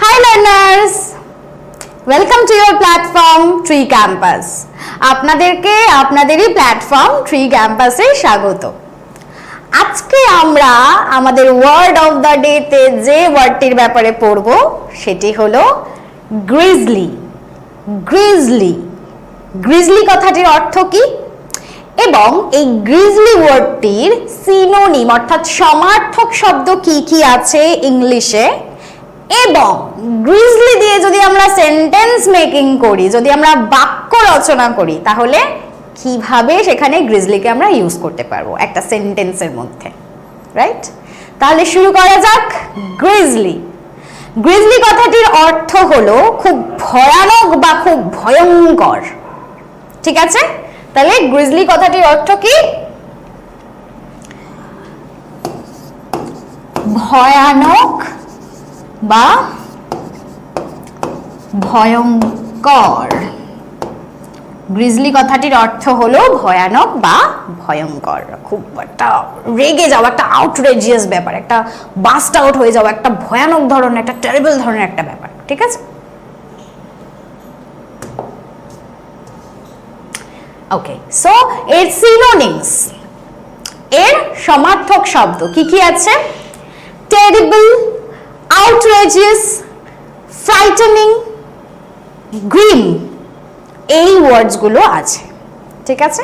Hi, learners! Welcome to your platform Tree Campus আপনাদেরকে আপনাদেরই platform tree ক্যাম্পাসে স্বাগত। আজকে আমরা আমাদের ওয়ার্ড অফ দ্য ডেতে যে ওয়ার্ডটির ব্যাপারে পড়ব, সেটি হলো গ্রিজলি গ্রিজলি গ্রিজলি কথাটির অর্থ কি? এবং এই গ্রিজলি ওয়ার্ডটির সিনোনিম অর্থাৎ সমার্থক শব্দ কি কি আছে ইংলিশে এবং গ্রিজলি দিয়ে যদি আমরা সেন্টেন্স মেকিং করি, যদি আমরা বাক্য রচনা করি, তাহলে কীভাবে সেখানে গ্রিজলিকে আমরা ইউজ করতে পারব একটা সেন্টেন্সের মধ্যে রাইট তাহলে শুরু করা যাক, গ্রিজলি। গ্রিজলি কথাটির অর্থ হলো খুব ভয়ানক বা খুব ভয়ঙ্কর, ঠিক আছে? তাহলে গ্রিজলি কথাটির অর্থ কি? ভয়ানক বা ভয়ঙ্কর। গ্রিজলি কথাটির অর্থ হলো ভয়ানক বা ভয়ঙ্কর। খুব একটা রেগে যাওয়া একটা আউটরেজিয়াস ব্যাপার, একটা বাস্ট আউট হয়ে যাওয়া একটা ভয়ানক ধরনের, একটা টেরিবল ধরনের একটা ব্যাপার, ঠিক আছে? ওকে সো এর সিনোনিমস এর সমার্থক শব্দ কি কি আছে? টেরিবল আউটরেজিয়াস ফ্রাইটেনিং গ্রিম এই ওয়ার্ডসগুলো আছে, ঠিক আছে?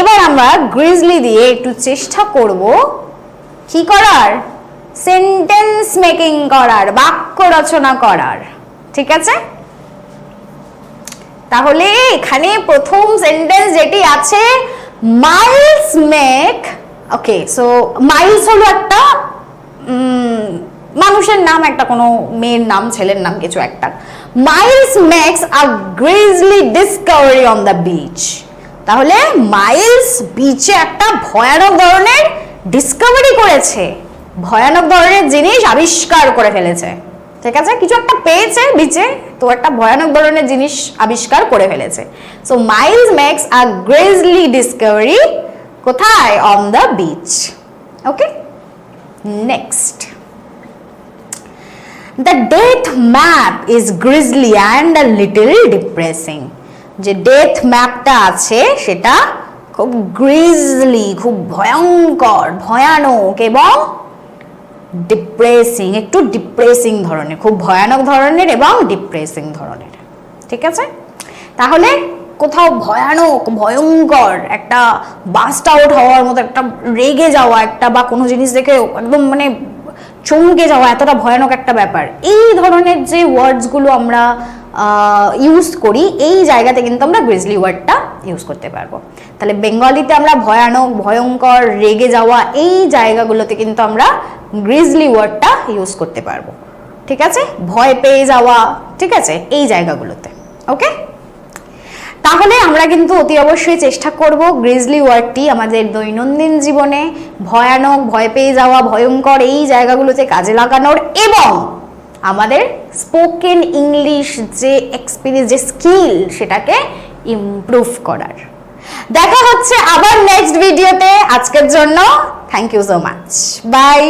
এবার আমরা গ্রিজলি দিয়ে একটু চেষ্টা করব, কি করার? সেন্টেন্স মেকিং করার, বাক্য রচনা করার, ঠিক আছে? তাহলে এখানে প্রথম সেন্টেন্স যেটি আছে Miles make okay so Miles হলো একটা মানুষের নাম একটা, কোনো মেয়ের নাম, ছেলের নাম, কিছু একটা। Miles makes a grizzly discovery on the beach. তাহলে মাইলস বিচে একটা ভয়ানক ধরনের ডিসকভারি করেছে। ভয়ানক ধরনের জিনিস আবিষ্কার করে ফেলেছে। ঠিক আছে? কিছু একটা পেয়েছে বিচে, তো একটা ভয়ানক ধরনের জিনিস আবিষ্কার করে ফেলেছে। So Miles makes a grizzly discovery কোথায়? On the beach. Okay next the death map is grizzly and a little depressing যে ডেথ ম্যাপটা আছে, সেটা খুব গ্রিজলি খুব ভয়ঙ্কর, ভয়ানক এবং ডিপ্রেসিং একটু ডিপ্রেসিং ধরনের, খুব ভয়ানক ধরনের এবং ডিপ্রেসিং ধরনের। ঠিক আছে? তাহলে কোথাও ভয়ানক, ভয়ঙ্কর, একটা বাস্ট আউট হওয়ার মতো, একটা রেগে যাওয়া, একটা বা কোনো জিনিস দেখে একদম মানে চমকে যাওয়া, এতটা ভয়ানক একটা ব্যাপার। এই ধরনের যে ওয়ার্ডসগুলো আমরা ইউজ করি, এই জায়গাতে কিন্তু আমরা গ্রিজলি ওয়ার্ডটা ইউজ করতে পারব। তাহলে বেঙ্গলিতে আমরা ভয়ানক, ভয়ঙ্কর, রেগে যাওয়া, এই জায়গাগুলোতে কিন্তু আমরা গ্রিজলি ওয়ার্ডটা ইউজ করতে পারব। ঠিক আছে? ভয় পেয়ে যাওয়া, ঠিক আছে? এই জায়গাগুলোতে। ওকে তাহলে আমরা কিন্তু অতি অবশ্যই চেষ্টা করব গ্রিজলি ওয়ার্ডটি আমাদের দৈনন্দিন জীবনে ভয়ানক, ভয় পেয়ে যাওয়া, ভয়ঙ্কর এই জায়গাগুলোতে কাজে লাগানোর এবং আমাদের স্পোকেন ইংলিশ যে এক্সপিরিয়েন্স যে স্কিল সেটাকে ইমপ্রুভ করার। দেখা হচ্ছে আবার নেক্সট ভিডিওতে আজকের জন্য thank you so much bye